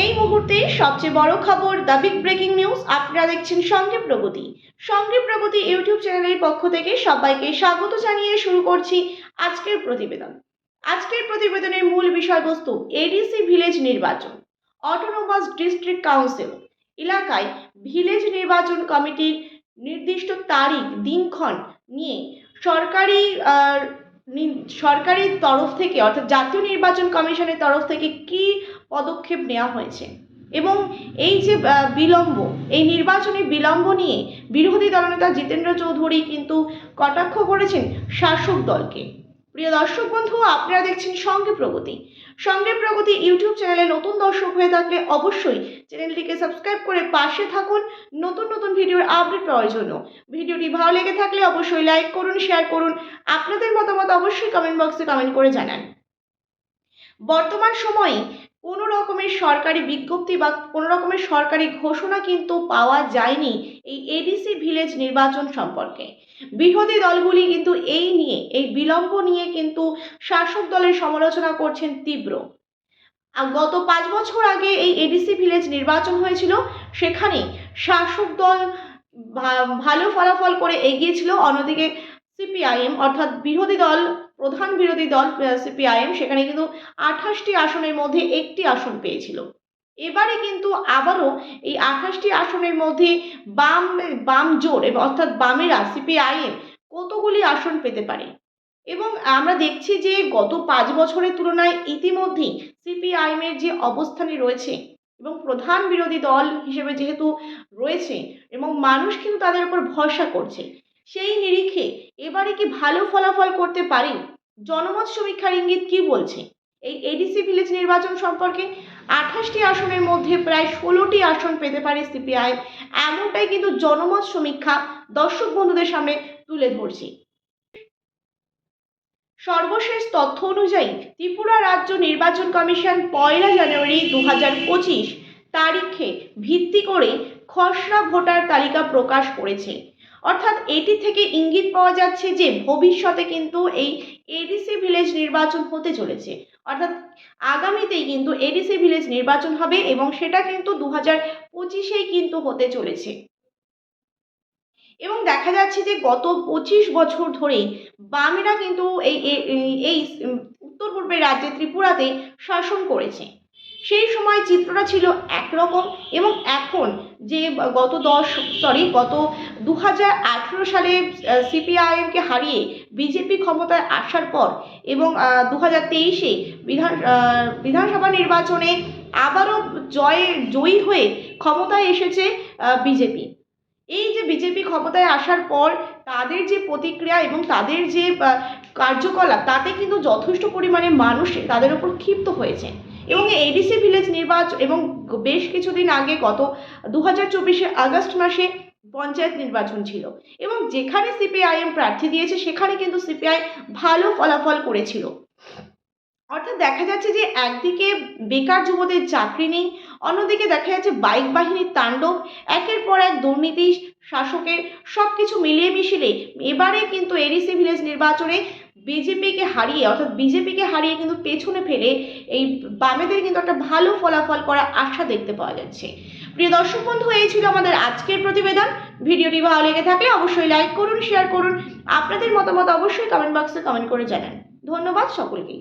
এই মুহূর্তে সবচেয়ে বড় খবর দ্য বিগ ব্রেকিং নিউজ আপনারা দেখছেন সঙ্গে প্রগতি। সঙ্গে প্রগতি ইউটিউব চ্যানেলের পক্ষ থেকে সবাইকে স্বাগত জানিয়ে শুরু করছি আজকের প্রতিবেদন। আজকের প্রতিবেদনের মূল বিষয়বস্তু এডিসি ভিলেজ নির্বাচন অটোনোমাস ডিস্ট্রিক্ট কাউন্সিল এলাকায় ভিলেজ নির্বাচন কমিটির নির্দিষ্ট তারিখ, দিনক্ষণ নিয়ে সরকারি আহ, নি- সরকারি তরফ থেকে অর্থাৎ জাতীয় নির্বাচন কমিশনের তরফ থেকে কি পদক্ষেপ নেওয়া হয়েছে? এবং এই যে বিলম্ব এই নির্বাচনে বিলম্ব নিয়ে বিরোধী দলনেতা জিতেন্দ্র চৌধুরী কিন্তু কটাক্ষ করেছেন শাসক দলকে। প্রিয় দর্শক বন্ধু, আপনারা দেখছেন সঙ্গে প্রগতি। সঙ্গে প্রগতি ইউটিউব চ্যানেলে নতুন দর্শক হয়ে থাকলে অবশ্যই চ্যানেলটিকে সাবস্ক্রাইব করে পাশে থাকুন। নতুন নতুন ভিডিওর আপডেট পাওয়ার জন্য। ভিডিওটি ভালো লেগে থাকলে অবশ্যই লাইক করুন, শেয়ার করুন। আপনাদের মতামত অবশ্যই কমেন্ট বক্সে কমেন্ট করে জানান। বর্তমান সময়ে কোনো রকমের সরকারি বিজ্ঞপ্তি বা কোনো রকমের সরকারি ঘোষণা কিন্তু পাওয়া যায়নি এই এডিসি ভিলেজ নির্বাচন সম্পর্কে। বিরোধী দলগুলি কিন্তু এই নিয়ে, এই বিলম্ব নিয়ে কিন্তু শাসক দলের সমালোচনা করছেন তীব্র। গত পাঁচ বছর আগে এই এডিসি ভিলেজ নির্বাচন হয়েছিল, সেখানে শাসক দল ভালো ফলাফল করে এগিয়েছিল, অন্যদিকে সিপিআইএম অর্থাৎ বিরোধী দল প্রধান বিরোধী দল সিপিআইএম সেখানে কিন্তু আঠাশটি আসনের মধ্যে একটি আসন পেয়েছিল। এবারে কিন্তু আবারও এই আঠাশটি আসনের মধ্যে বাম বাম জোট এবং অর্থাৎ বামেরা সিপিআইএম কতগুলি আসন পেতে পারে? এবং আমরা দেখছি যে গত পাঁচ বছরের তুলনায় ইতিমধ্যেই সিপিআইএমের যে অবস্থানে রয়েছে এবং প্রধান বিরোধী দল হিসেবে যেহেতু রয়েছে এবং মানুষ কিন্তু তাদের উপর ভরসা করছে সেই নিরিখে এবারে কি ভালো ফলাফল করতে পারি? জনমত সমীক্ষার ইঙ্গিত কি বলছে? এই এডিসি ভিলেজ নির্বাচন সম্পর্কে আঠাশটি আসনের মধ্যে প্রায় ষোলোটি আসন পেতে পারে সিপিআই এমনটাই কিন্তু জনমত সমীক্ষা দর্শক বন্ধুদের সামনে তুলে ধরছি। সর্বশেষ তথ্য অনুযায়ী ত্রিপুরা রাজ্য নির্বাচন কমিশন পয়লা জানুয়ারি দু হাজার পঁচিশ তারিখে ভিত্তি করে খসড়া ভোটার তালিকা প্রকাশ করেছে। অর্থাৎ এটি থেকে ইঙ্গিত পাওয়া যাচ্ছে যে ভবিষ্যতে কিন্তু এই এডিসি ভিলেজ নির্বাচন হতে চলেছে। অর্থাৎ আগামীতেই কিন্তু এডিসি ভিলেজ নির্বাচন হবে এবং সেটা কিন্তু দু হাজার পঁচিশেই কিন্তু হতে চলেছে। এবং দেখা যাচ্ছে যে গত পঁচিশ বছর ধরেই বামেরা কিন্তু এই- এই উত্তর পূর্বের রাজ্যে ত্রিপুরাতে শাসন করেছে। সেই সময় চিত্রটা ছিল একরকম এবং এখন যে গত দশ সরি গত দু হাজার আঠেরো সালে সিপিআইএমকে হারিয়ে বিজেপি ক্ষমতায় আসার পর এবং দু হাজার তেইশে বিধান বিধানসভা নির্বাচনে আবারও জয়, জয়ী হয়ে ক্ষমতায় এসেছে বিজেপি। এই যে বিজেপি ক্ষমতায় আসার পর তাদের যে প্রতিক্রিয়া এবং তাদের যে কার্যকলাপ, তাতে কিন্তু যথেষ্ট পরিমাণে মানুষ তাদের উপর ক্ষিপ্ত হয়েছে। এবং এডিসি ভিলেজ নির্বাচন এবং বেশ কিছুদিন আগে গত দু হাজার চব্বিশে আগস্ট মাসে পঞ্চায়েত নির্বাচন ছিল। এবং যেখানে সিপিআইএম প্রার্থী দিয়েছে, সেখানে কিন্তু সিপিআই ভালো ফলাফল করেছিল। অর্থাৎ দেখা যাচ্ছে যে একদিকে বেকার যুবদের চাকরি নেই, অন্যদিকে দেখা যাচ্ছে বাইক বাহিনীর তাণ্ডব, একের পর এক দুর্নীতি, শাসকের সব কিছু মিলিয়ে মিশিলে এবারে কিন্তু এডিসি ভিলেজ নির্বাচনে বিজেপিকে হারিয়ে, অর্থাৎ বিজেপিকে হারিয়ে কিন্তু পেছনে ফেলে এই বামেদের কিন্তু একটা ভালো ফলাফল করার আশা দেখতে পাওয়া যাচ্ছে। প্রিয় দর্শক বন্ধু, এই ছিল আমাদের আজকের প্রতিবেদন। ভিডিওটি ভালো লেগে থাকলে অবশ্যই লাইক করুন শেয়ার করুন। আপনাদের মতামত অবশ্যই কমেন্ট বক্সে কমেন্ট করে জানান। ধন্যবাদ সকলকেই।